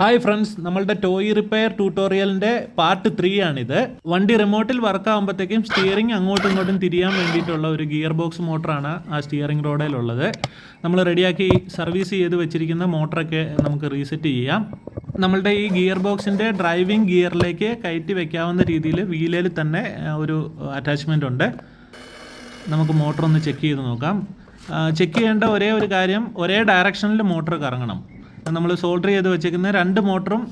Hi friends നമ്മളുടെ toy repair ട്യൂട്ടോറിയലിന്റെ part three ആണിത്. വണ്ടി റിമോട്ടിൽ വർക്ക് ആകുമ്പോഴത്തേക്കും സ്റ്റിയറിംഗ് അങ്ങോട്ടും ഇങ്ങോട്ടും തിരിയാൻ വേണ്ടിയിട്ടുള്ള ഒരു ഗിയർ ബോക്സ് മോട്ടറാണ് ആ സ്റ്റിയറിംഗ് റോഡിലുള്ളത് നമ്മൾ റെഡിയാക്കി സർവീസ് ചെയ്ത് വെച്ചിരിക്കുന്ന മോട്ടറൊക്കെ നമുക്ക് റീസെറ്റ് ചെയ്യാം. നമ്മളുടെ ഈ ഗിയർ ബോക്സിന്റെ ഡ്രൈവിംഗ് ഗിയറിലേക്ക് കയറ്റി വെക്കാവുന്ന രീതിയിൽ വീലയിൽ തന്നെ ഒരു അറ്റാച്ച്മെന്റ് ഉണ്ട്. നമുക്ക് മോട്ടർ ഒന്ന് ചെക്ക് ചെയ്ത് നോക്കാം. ചെക്ക് ചെയ്യേണ്ട ഒരേ ഒരു കാര്യം ഒരേ ഡയറക്ഷനിൽ മോട്ടർ കറങ്ങണം. നമ്മൾ സോൾഡർ ചെയ്ത് വെച്ചേക്കുന്ന രണ്ട് മോട്ടറും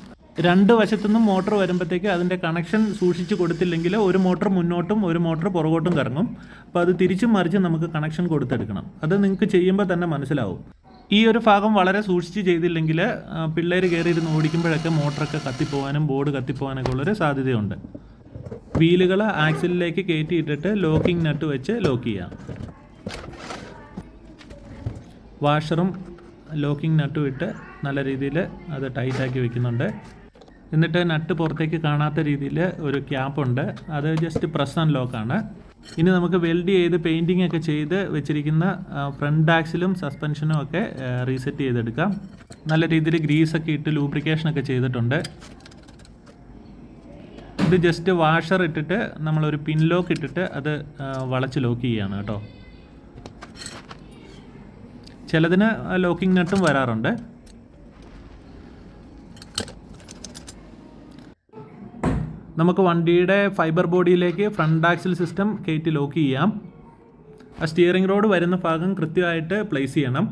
രണ്ട് വശത്തുനിന്നും മോട്ടർ വരുമ്പോഴത്തേക്ക് അതിന്റെ കണക്ഷൻ സൂക്ഷിച്ച് കൊടുത്തില്ലെങ്കിൽ ഒരു മോട്ടർ മുന്നോട്ടും ഒരു മോട്ടർ പുറകോട്ടും കറങ്ങും. അപ്പോൾ അത് തിരിച്ചും മറിച്ച് നമുക്ക് കണക്ഷൻ കൊടുത്തെടുക്കണം. അത് നിങ്ങൾക്ക് ചെയ്യുമ്പോൾ തന്നെ മനസ്സിലാവും. ഈ ഒരു ഭാഗം വളരെ സൂക്ഷിച്ച് ചെയ്തില്ലെങ്കിൽ പിള്ളേർ കയറി ഇരുന്ന് ഓടിക്കുമ്പോഴൊക്കെ മോട്ടറൊക്കെ കത്തിപ്പോവാനും ബോർഡ് കത്തിപ്പോവാനൊക്കെ ഉള്ളൊരു സാധ്യതയുണ്ട്. വീലുകൾ ആക്സിലിലേക്ക് കയറ്റിയിട്ടിട്ട് ലോക്കിംഗ് നട്ട് വെച്ച് ലോക്ക് ചെയ്യാം. വാഷറും ലോക്കിംഗ് നട്ടും ഇട്ട് നല്ല രീതിയിൽ അത് ടൈറ്റാക്കി വെക്കുന്നുണ്ട്. എന്നിട്ട് നട്ട് പുറത്തേക്ക് കാണാത്ത രീതിയിൽ ഒരു ക്യാപ്പ് ഉണ്ട്. അത് ജസ്റ്റ് പ്രസ് ആൻഡ് ലോക്കാണ് ഇനി നമുക്ക് വെൽഡ് ചെയ്ത് പെയിന്റിംഗ് ഒക്കെ ചെയ്ത് വെച്ചിരിക്കുന്ന ഫ്രണ്ട് ആക്സിലും സസ്പെൻഷനും ഒക്കെ റീസെറ്റ് ചെയ്തെടുക്കാം. നല്ല രീതിയിൽ ഗ്രീസൊക്കെ ഇട്ട് ലൂബ്രിക്കേഷനൊക്കെ ചെയ്തിട്ടുണ്ട്. ഇത് ജസ്റ്റ് വാഷർ ഇട്ടിട്ട് നമ്മളൊരു പിൻ ലോക്ക് ഇട്ടിട്ട് അത് വളച്ച് ലോക്ക് ചെയ്യുകയാണ് കേട്ടോ. ചിലതിന് ലോക്കിംഗ് നട്ടും വരാറുണ്ട്. നമുക്ക് വണ്ടിയുടെ ഫൈബർ ബോഡിയിലേക്ക് ഫ്രണ്ട് ആക്സിൽ സിസ്റ്റം കയറ്റി ലോക്ക് ചെയ്യാം. ആ സ്റ്റിയറിംഗ് റോഡ് വരുന്ന ഭാഗം കൃത്യമായിട്ട് പ്ലേസ് ചെയ്യണം.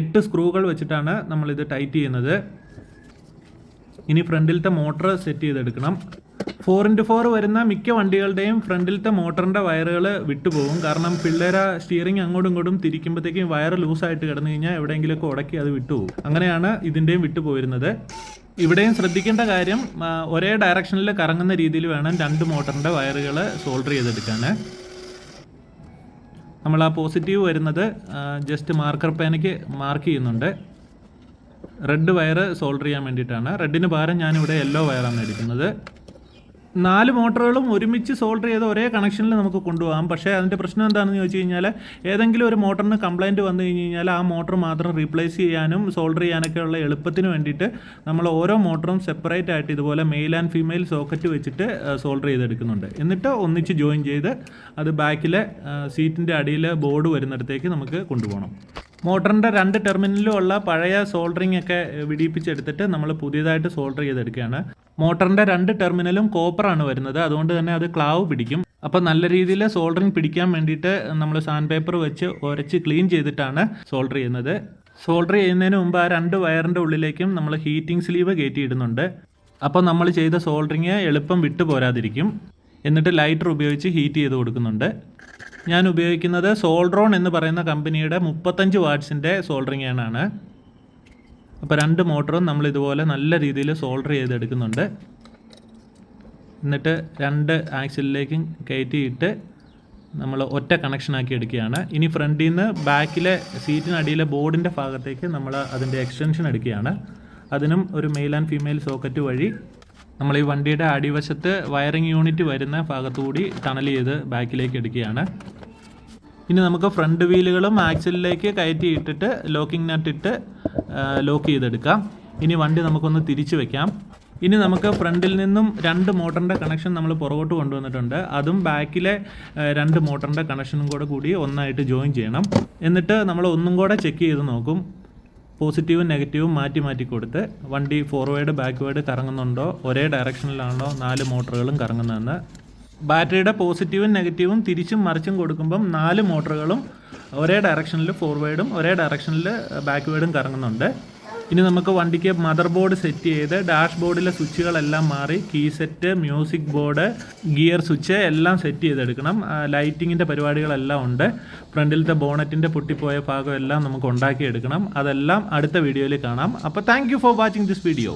എട്ട് സ്ക്രൂകൾ വെച്ചിട്ടാണ് നമ്മളിത് ടൈറ്റ് ചെയ്യുന്നത്. ഇനി ഫ്രണ്ടിലത്തെ മോട്ടർ സെറ്റ് ചെയ്തെടുക്കണം. ഫോർ ഇന്റു ഫോർ വരുന്ന മിക്ക വണ്ടികളുടെയും ഫ്രണ്ടിലത്തെ മോട്ടറിന്റെ വയറുകൾ വിട്ടുപോകും. കാരണം പിള്ളേര സ്റ്റിയറിംഗ് അങ്ങോട്ടും ഇങ്ങോട്ടും തിരിക്കുമ്പോഴത്തേക്കും വയർ ലൂസായിട്ട് കിടന്നു കഴിഞ്ഞാൽ എവിടെയെങ്കിലുമൊക്കെ ഉടക്കി അത് വിട്ടുപോകും. അങ്ങനെയാണ് ഇതിന്റെയും വിട്ടുപോയിരുന്നത്. ഇവിടെയും ശ്രദ്ധിക്കേണ്ട കാര്യം ഒരേ ഡയറക്ഷനിൽ കറങ്ങുന്ന രീതിയിൽ വേണം രണ്ട് മോട്ടറിന്റെ വയറുകൾ സോൾഡർ ചെയ്തെടുക്കാൻ നമ്മൾ ആ പോസിറ്റീവ് വരുന്നത് ജസ്റ്റ് മാർക്കർ പേനയ്ക്ക് മാർക്ക് ചെയ്യുന്നുണ്ട്. റെഡ് വയർ സോൾഡർ ചെയ്യാൻ വേണ്ടിയിട്ടാണ്. റെഡിന് പകരം ഞാനിവിടെ യെല്ലോ വയറാണ് എടുക്കുന്നത്. നാല് മോട്ടറുകളും ഒരുമിച്ച് സോൾഡർ ചെയ്ത് ഒരേ കണക്ഷനിൽ നമുക്ക് കൊണ്ടുപോകാം. പക്ഷേ അതിന്റെ പ്രശ്നം എന്താണെന്ന് ചോദിച്ചു കഴിഞ്ഞാൽ ഏതെങ്കിലും ഒരു മോട്ടറിന് കംപ്ലൈന്റ് വന്നു കഴിഞ്ഞ് കഴിഞ്ഞാൽ ആ മോട്ടർ മാത്രം റീപ്ലേസ് ചെയ്യാനും സോൾഡർ ചെയ്യാനൊക്കെയുള്ള എളുപ്പത്തിന് വേണ്ടിയിട്ട് നമ്മൾ ഓരോ മോട്ടറും സെപ്പറേറ്റ് ആയിട്ട് ഇതുപോലെ മെയിൽ ആൻഡ് ഫീമെയിൽ സോക്കറ്റ് വെച്ചിട്ട് സോൾഡർ ചെയ്തെടുക്കുന്നുണ്ട്. എന്നിട്ട് ഒന്നിച്ച് ജോയിൻ ചെയ്ത് അത് ബാക്കിലെ സീറ്റിന്റെ അടിയിൽ ബോർഡ് വരുന്നിടത്തേക്ക് നമുക്ക് കൊണ്ടുപോകണം. മോട്ടറിന്റെ രണ്ട് ടെർമിനലിലും ഉള്ള പഴയ സോൾഡറിംഗ് ഒക്കെ വിടിയിപ്പിച്ചെടുത്തിട്ട് നമ്മൾ പുതിയതായിട്ട് സോൾഡർ ചെയ്തെടുക്കുകയാണ്. മോട്ടറിന്റെ രണ്ട് ടെർമിനലും കോപ്പറാണ് വരുന്നത്. അതുകൊണ്ട് തന്നെ അത് ക്ലാവ് പിടിക്കും. അപ്പോൾ നല്ല രീതിയിൽ സോൾഡറിങ് പിടിക്കാൻ വേണ്ടിയിട്ട് നമ്മൾ സാൻഡ് പേപ്പർ വെച്ച് ഉരച്ച് ക്ലീൻ ചെയ്തിട്ടാണ് സോൾഡർ ചെയ്യുന്നത്. സോൾഡർ ചെയ്യുന്നതിന് മുമ്പ് ആ രണ്ട് വയറിന്റെ ഉള്ളിലേക്കും നമ്മൾ ഹീറ്റിംഗ് സ്ലീവ് കയറ്റിയിടുന്നുണ്ട്. അപ്പോൾ നമ്മൾ ചെയ്ത സോൾഡറിങ് എളുപ്പം വിട്ടു പോരാതിരിക്കും. എന്നിട്ട് ലൈറ്റർ ഉപയോഗിച്ച് ഹീറ്റ് ചെയ്ത് കൊടുക്കുന്നുണ്ട്. ഞാൻ ഉപയോഗിക്കുന്നത് സോൾഡ്രോൺ എന്ന് പറയുന്ന കമ്പനിയുടെ മുപ്പത്തഞ്ച് വാട്ട്സിന്റെ സോൾഡറിങ് ആണ്. അപ്പോൾ രണ്ട് മോട്ടറും നമ്മൾ ഇതുപോലെ നല്ല രീതിയിൽ സോൾഡർ ചെയ്തെടുക്കുന്നുണ്ട്. എന്നിട്ട് രണ്ട് ആക്സിലേക്കും കയറ്റിയിട്ട് നമ്മൾ ഒറ്റ കണക്ഷനാക്കി എടുക്കുകയാണ്. ഇനി ഫ്രണ്ടിൽ നിന്ന് ബാക്കിലെ സീറ്റിനടിയിലെ ബോർഡിന്റെ ഭാഗത്തേക്ക് നമ്മൾ അതിന്റെ എക്സ്റ്റൻഷൻ എടുക്കുകയാണ്. അതിനും ഒരു മെയിൽ ആൻഡ് ഫീമെയിൽ സോക്കറ്റ് വഴി നമ്മൾ ഈ വണ്ടിയുടെ അടിവശത്ത് വയറിംഗ് യൂണിറ്റ് വരുന്ന ഭാഗത്തുകൂടി ടണൽ ചെയ്ത് ബാക്കിലേക്ക് എടുക്കുകയാണ്. ഇനി നമുക്ക് ഫ്രണ്ട് വീലുകളും ആക്സലിലേക്ക് കയറ്റി ഇട്ടിട്ട് ലോക്കിംഗ് നട്ട് ഇട്ട് ലോക്ക് ചെയ്തെടുക്കാം. ഇനി വണ്ടി നമുക്കൊന്ന് തിരിച്ചു വെക്കാം. ഇനി നമുക്ക് ഫ്രണ്ടിൽ നിന്നും രണ്ട് മോട്ടറിന്റെ കണക്ഷൻ നമ്മൾ പുറകോട്ട് കൊണ്ടുവന്നിട്ടുണ്ട്. അതും ബാക്കിലെ രണ്ട് മോട്ടറിന്റെ കണക്ഷനും കൂടെ കൂടി ഒന്നായിട്ട് ജോയിൻ ചെയ്യണം. എന്നിട്ട് നമ്മൾ ഒന്നും കൂടെ ചെക്ക് ചെയ്ത് നോക്കും. പോസിറ്റീവും നെഗറ്റീവും മാറ്റി മാറ്റി കൊടുത്ത് വണ്ടി ഫോർവേഡ് ബാക്ക്വേഡ് കറങ്ങുന്നുണ്ടോ? ഒരേ ഡയറക്ഷനിലാണോ നാല് മോട്ടറുകളും കറങ്ങുന്നതെന്ന് ബാറ്ററിയുടെ പോസിറ്റീവും നെഗറ്റീവും തിരിച്ചും മറിച്ചും കൊടുക്കുമ്പം നാല് മോട്ടറുകളും ഒരേ ഡയറക്ഷനിൽ ഫോർവേഡും ഒരേ ഡയറക്ഷനിൽ ബാക്ക്വേഡും കറങ്ങുന്നുണ്ട്. ഇനി നമുക്ക് വണ്ടിക്ക് മദർ ബോർഡ് സെറ്റ് ചെയ്ത് ഡാഷ് ബോർഡിലെ സ്വിച്ചുകളെല്ലാം മാറി key set music board gear switch എല്ലാം സെറ്റ് ചെയ്തെടുക്കണം. ലൈറ്റിങ്ങിന്റെ പരിപാടികളെല്ലാം ഉണ്ട്. ഫ്രണ്ടിലത്തെ ബോണറ്റിന്റെ പൊട്ടിപ്പോയ ഭാഗം എല്ലാം നമുക്ക് ഉണ്ടാക്കിയെടുക്കണം. അതെല്ലാം അടുത്ത വീഡിയോയിൽ കാണാം. അപ്പോൾ thank for watching this video